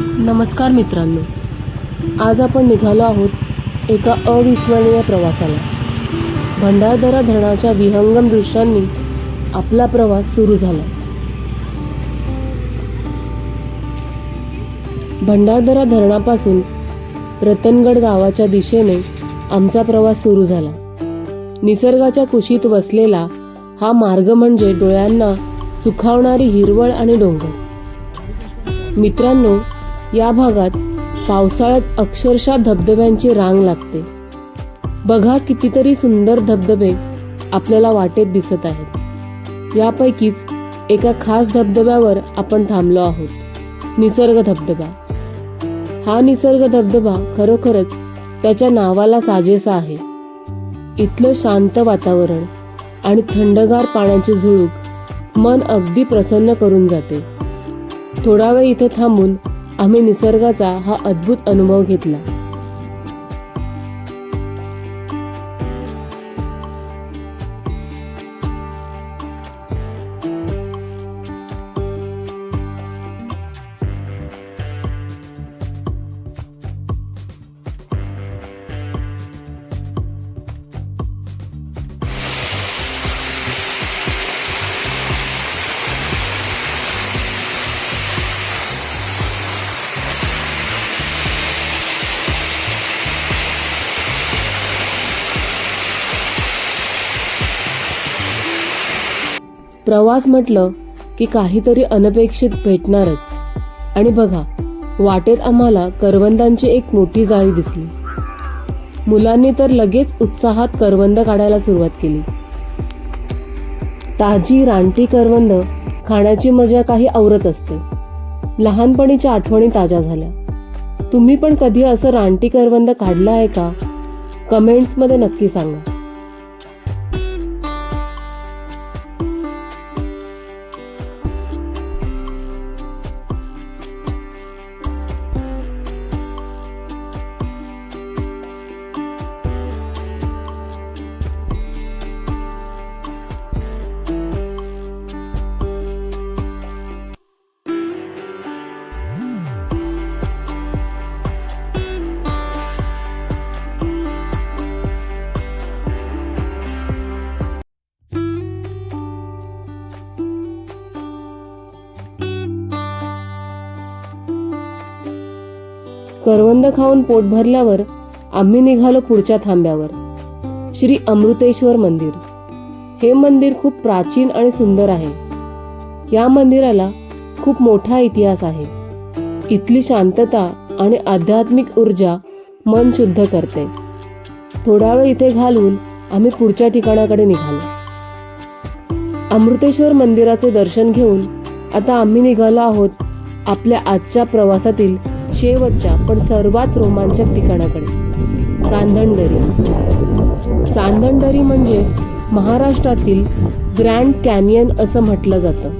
नमस्कार मित्रांनो. आज आपण निघालो आहोत एका अविस्मरणीय प्रवासाला. भंडारदरा धरणाच्या विहंगम दृश्यांनी आपला प्रवास सुरू झाला. भंडारदरा धरणापासून रतनगड गावाच्या दिशेने आमचा प्रवास सुरू झाला. निसर्गाच्या कुशीत वसलेला हा मार्ग म्हणजे डोळ्यांना सुखावणारी हिरवळ आणि डोंगर. मित्रांनो या भागात पावसाळ्यात अक्षरशः धबधब्यांची रांग लागते. बघा कितीतरी सुंदर धबधबे आपल्याला वाटेत दिसत आहेत. यापैकीच एका खास धबधब्यावर आपण थांबलो आहोत. निसर्ग धबधबा. हा निसर्ग धबधबा खरोखरच त्याच्या नावाला साजेसा आहे. इथलं शांत वातावरण आणि थंडगार पाण्याची झुळूक मन अगदी प्रसन्न करून जाते. थोडा वेळ इथे थांबून आम्ही निसर्गाचा हा अद्भुत अनुभव घेतला. प्रवास म्हटलं की काहीतरी अनपेक्षित भेटणारच. आणि बघा वाटेत आम्हाला करवंदांची एक मोठी जाळी दिसली. मुलांनी तर लगेच उत्साहात करवंद काढायला सुरुवात केली. ताजी रानटी करवंद खाण्याची मजा काही औरत असते. लहानपणीच्या आठवणी ताज्या झाल्या. तुम्ही पण कधी असं रानटी करवंद काढलं आहे का? कमेंट्समध्ये नक्की सांगा. करवंद खाऊन पोट भरल्यावर आम्ही निघालो पुढच्या थांब्यावर. श्री अमृतेश्वर मंदिर. हे मंदिर खूप प्राचीन आणि सुंदर आहे. या मंदिराला खूप मोठा इतिहास आहे. इथली शांतता आणि आध्यात्मिक ऊर्जा मन शुद्ध करते. थोडा वेळ इथे घालून आम्ही पुढच्या ठिकाणाकडे निघालो. अमृतेश्वर मंदिराचे दर्शन घेऊन आता आम्ही निघालो आहोत आपल्या आजच्या प्रवासातील शेवटच्या पण सर्वात रोमांचक ठिकाणाकडे. चांदणदरी. चांदणदरी म्हणजे महाराष्ट्रातील ग्रँड कॅनियन असं म्हटलं जातं.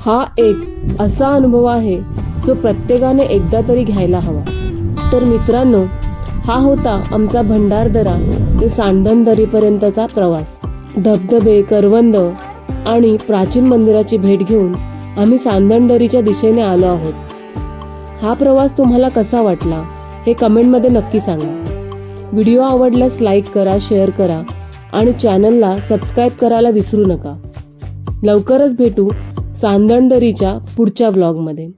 हा एक असा अनुभव आहे जो प्रत्येकाने एकदा तरी घ्यायला हवा. तर मित्रांनो हा होता आमचा भंडारदरा ते सांदणदरीपर्यंतचा प्रवास. धबधबे करवंद आणि प्राचीन मंदिराची भेट घेऊन आम्ही सांदणदरीच्या दिशेने आलो आहोत. हा प्रवास तुम्हाला कसा वाटला हे कमेंटमध्ये नक्की सांगा. व्हिडिओ आवडल्यास लाईक करा शेअर करा आणि चॅनलला सबस्क्राईब करायला विसरू नका. लवकरच भेटू सांदणदरीच्या पुढच्या व्लॉगमध्ये